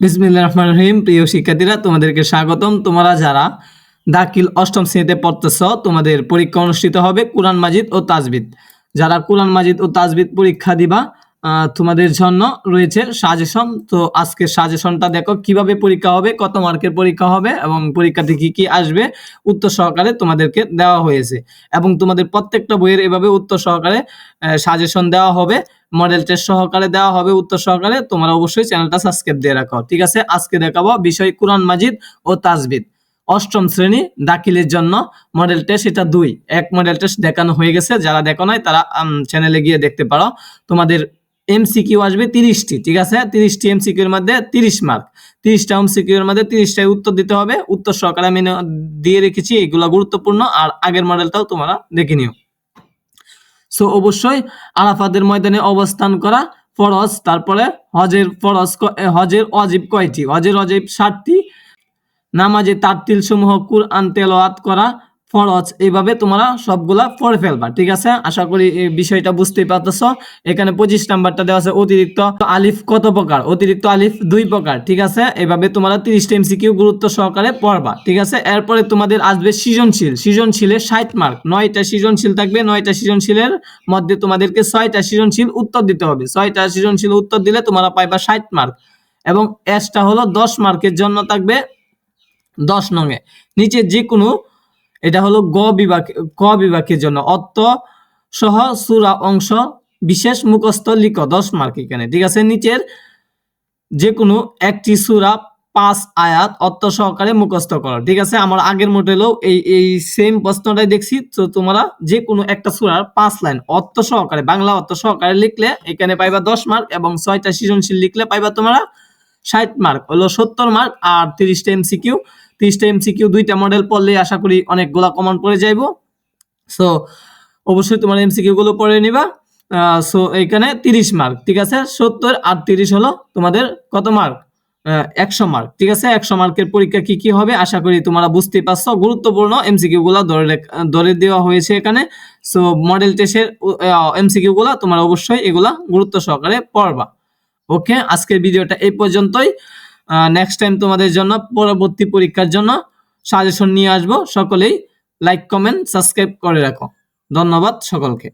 বিসমিল্লাহ রহমান রহিম। প্রিয় শিক্ষার্থীরা, তোমাদেরকে স্বাগতম। তোমরা যারা দাখিল অষ্টম শ্রেণীতে পড়তেছ, তোমাদের পরীক্ষা অনুষ্ঠিত হবে কোরআন মাজিদ ও তাজবিদ। যারা কোরআন মাজিদ ও তাজবিদ পরীক্ষা দিবা তোমাদের জন্য রয়েছে সাজেশন তো আজকে সাজেশনটা দেখো, কীভাবে পরীক্ষা হবে, কত মার্কের পরীক্ষা হবে এবং পরীক্ষাতে কি কি আসবে, উত্তর সহকারে তোমাদেরকে দেওয়া হয়েছে। এবং তোমাদের প্রত্যেকটা বইয়ের এভাবে উত্তর সহকারে সাজেশন দেওয়া হবে। মডেল টেস্ট সহকারে দেওয়া হবে, উত্তর সহকারে। তোমরা অবশ্যই চ্যানেলটা সাবস্ক্রাইব দিয়ে রাখো, ঠিক আছে? আজকে দেখাবো বিষয় কোরআন মাজিদ ও তাজবিদ। অষ্টম শ্রেণি দাখিলের জন্য মডেল টেস্ট এটা দুই। এক মডেল টেস্ট দেখানো হয়ে গেছে, যারা দেখো নাই, তারা চ্যানেলে গিয়ে দেখতে পারো। তোমাদের এমসিকিউ আসবে তিরিশটি, ঠিক আছে? তিরিশটি এমসিকিউ এর মধ্যে তিরিশ মার্ক তিরিশটা এমসিকিউ এর মধ্যে তিরিশটাই উত্তর দিতে হবে। উত্তর সহকারে আমি দিয়ে রেখেছি, এগুলো গুরুত্বপূর্ণ। আর আগের মডেলটাও তোমরা দেখে নিও। সো অবশ্যই আরাফাতের ময়দানে অবস্থান করা ফরজ, তারপরে হজের ফরজ হজের অজিব কয়টি? হজের অজিব সাতটি। নামাজে তাত্তিল সমূহ কুরআন তেলাওয়াত করা ফরজ এইভাবে তোমরা সবগুলা পড়ে ফেলবা, ঠিক আছে? আশা করি এই বিষয়টা বুঝতেই পারতেছ। এখানে পঁচিশ নাম্বারটা দেওয়া আছে অতিরিক্ত আলিফ কত প্রকার? অতিরিক্ত আলিফ দুই প্রকার, ঠিক আছে? এভাবে তোমরা তিরিশটা এমসিকিউ গুরুত্ব সহকারে পড়বা, ঠিক আছে? এরপরে তোমাদের আসবে সৃজনশীল, সৃজনশীলের ষাট মার্ক। নয়টা সৃজনশীল থাকবে, নয়টা সৃজনশীলের মধ্যে তোমাদেরকে ছয়টা সৃজনশীল উত্তর দিতে হবে। ছয়টা সৃজনশীল উত্তর দিলে তোমরা পাইবা ষাট মার্ক এবং এসটা হলো দশ মার্কের জন্য থাকবে দশ নঙে নিচে যে কোনো এটা হলো গ বিভাগ, ক বিভাগের জন্য। অর্থ সহ সুরা অংশ, বিশেষ মুখস্থ লিখ, দশ মার্ক এখানে, ঠিক আছে? নিচের যে কোনো একটি সুরা পাঁচ আয়াত অর্থ সহকারে মুখস্থ করো, ঠিক আছে? আমার আগের মডেলেও এই এই সেম প্রশ্নটাই দেখছি। তো তোমরা যে কোনো একটা সুরার পাঁচ লাইন অর্থ সহকারে, বাংলা অর্থ সহকারে লিখলে এখানে পাইবা দশ মার্ক এবং ছয়টা সৃজনশীল লিখলে পাইবা তোমরা ষাট মার্ক, হলো সত্তর মার্ক আর তিরিশটা এমসিকিউ। তিরিশটা এমসিকিউ দুইটা মডেল পড়লে আশা করি অনেকগুলা কমন পড়ে যাইবো। সো অবশ্যই তোমার এমসিকিউ গুলো পড়ে নিবা। সো এখানে তিরিশ মার্ক ঠিক আছে? সত্তর আর তিরিশ হলো তোমাদের কত মার্ক একশো মার্ক ঠিক আছে? একশো মার্কের পরীক্ষা কি কি হবে? আশা করি তোমরা বুঝতেই পারছ। গুরুত্বপূর্ণ এমসিকিউ গুলা ধরে ধরে দেওয়া হয়েছে এখানে। সো মডেল টেস্টের এমসিকিউ গুলা তোমরা অবশ্যই এগুলা গুরুত্ব সহকারে পড়বা। ওকে আজকের ভিডিওটা এই পর্যন্তই। নেক্সট টাইম তোমাদের জন্য পরবর্তী পরীক্ষার জন্য সাজেশন নিয়ে আসব। সকলেই লাইক কমেন্ট সাবস্ক্রাইব করে রাখো। ধন্যবাদ সকলকে।